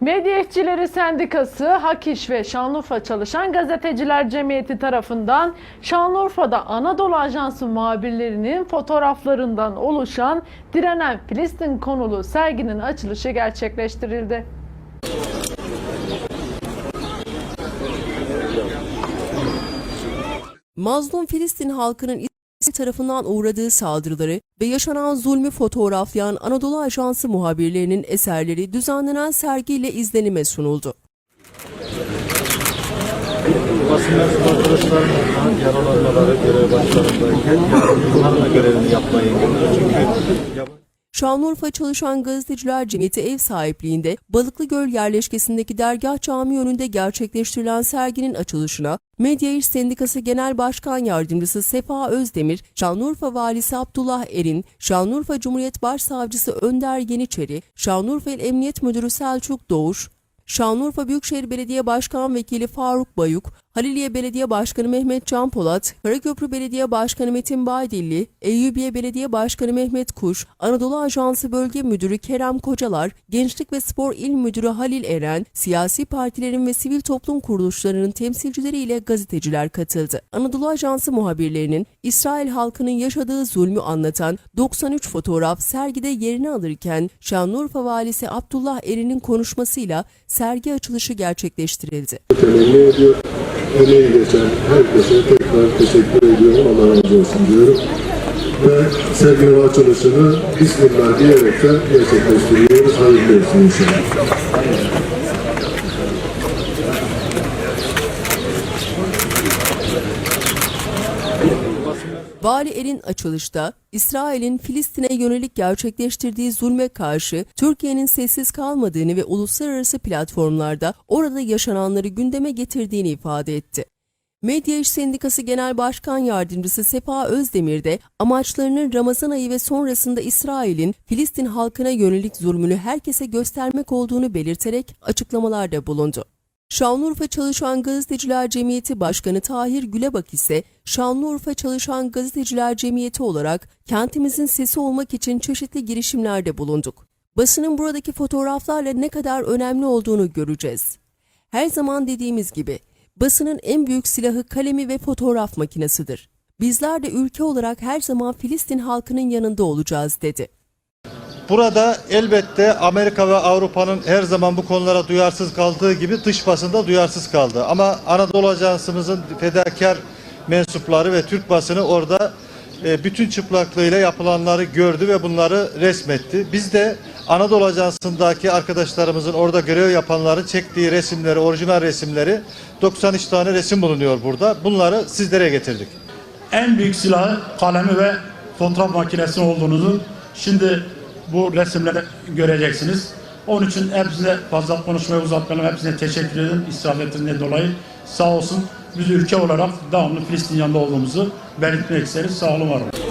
Medya İşçileri Sendikası, Hak ve Şanlıurfa Çalışan Gazeteciler Cemiyeti tarafından Şanlıurfa'da Anadolu Ajansı muhabirlerinin fotoğraflarından oluşan Direnen Filistin konulu serginin açılışı gerçekleştirildi. Mazlum Filistin halkının İsrail tarafından uğradığı saldırıları ve yaşanan zulmü fotoğraflayan Anadolu Ajansı muhabirlerinin eserleri düzenlenen sergiyle izlenime sunuldu. basın mensubu arkadaşlarımızla yaralanmaları görev başlarındayken yardımcılarla görevini yapmayı. Çünkü Şanlıurfa Çalışan Gazeteciler Cemiyeti ev sahipliğinde Balıklıgöl yerleşkesindeki Dergah Camii önünde gerçekleştirilen serginin açılışına Medya İş Sendikası Genel Başkan Yardımcısı Sefa Özdemir, Şanlıurfa Valisi Abdullah Erin, Şanlıurfa Cumhuriyet Başsavcısı Önder Yeniçeri, Şanlıurfa İl Emniyet Müdürü Selçuk Doğuş, Şanlıurfa Büyükşehir Belediye Başkan Vekili Faruk Bayuk, Haliliye Belediye Başkanı Mehmet Can Polat, Karaköprü Belediye Başkanı Metin Baydilli, Eyyubiye Belediye Başkanı Mehmet Kuş, Anadolu Ajansı Bölge Müdürü Kerem Kocalar, Gençlik ve Spor İl Müdürü Halil Eren, siyasi partilerin ve sivil toplum kuruluşlarının temsilcileriyle gazeteciler katıldı. Anadolu Ajansı muhabirlerinin İsrail halkının yaşadığı zulmü anlatan 93 fotoğraf sergide yerini alırken Şanlıurfa Valisi Abdullah Erin'in konuşmasıyla sergi açılışı gerçekleştirildi. Emeği geçen herkese tekrar teşekkür ediyorum. Allah razı olsun diyorum. Ve serginin açılışını Bismillah diyerekten gerçekleştiriyoruz. Hayırlı olsun inşallah. Vali Erin açılışta İsrail'in Filistin'e yönelik gerçekleştirdiği zulme karşı Türkiye'nin sessiz kalmadığını ve uluslararası platformlarda orada yaşananları gündeme getirdiğini ifade etti. Medya İş Sendikası Genel Başkan Yardımcısı Sefa Özdemir de amaçlarının Ramazan ayı ve sonrasında İsrail'in Filistin halkına yönelik zulmünü herkese göstermek olduğunu belirterek açıklamalarda bulundu. Şanlıurfa Çalışan Gazeteciler Cemiyeti Başkanı Tahir Gülebak ise Şanlıurfa Çalışan Gazeteciler Cemiyeti olarak kentimizin sesi olmak için çeşitli girişimlerde bulunduk. Basının buradaki fotoğraflarla ne kadar önemli olduğunu göreceğiz. Her zaman dediğimiz gibi basının en büyük silahı kalemi ve fotoğraf makinesidir. Bizler de ülke olarak her zaman Filistin halkının yanında olacağız dedi. Burada elbette Amerika ve Avrupa'nın her zaman bu konulara duyarsız kaldığı gibi dış basında duyarsız kaldı. Ama Anadolu Ajansımızın fedakar mensupları ve Türk basını orada e, bütün çıplaklığıyla yapılanları gördü ve bunları resmetti. Biz de Anadolu Ajansı'ndaki arkadaşlarımızın orada görev yapanların çektiği resimleri, orijinal resimleri 93 tane resim bulunuyor burada. Bunları sizlere getirdik. en büyük silahı kalemi ve fotoğraf makinesi olduğunuzu şimdi bu resimlerde göreceksiniz. Onun için hepsine fazla konuşmayı uzatmayalım. Hepsine teşekkür ederim israflerinden dolayı. Sağ olsun biz ülke olarak devamlı Filistin yanında olduğumuzu belirtmek isteriz. Sağ olun var olun.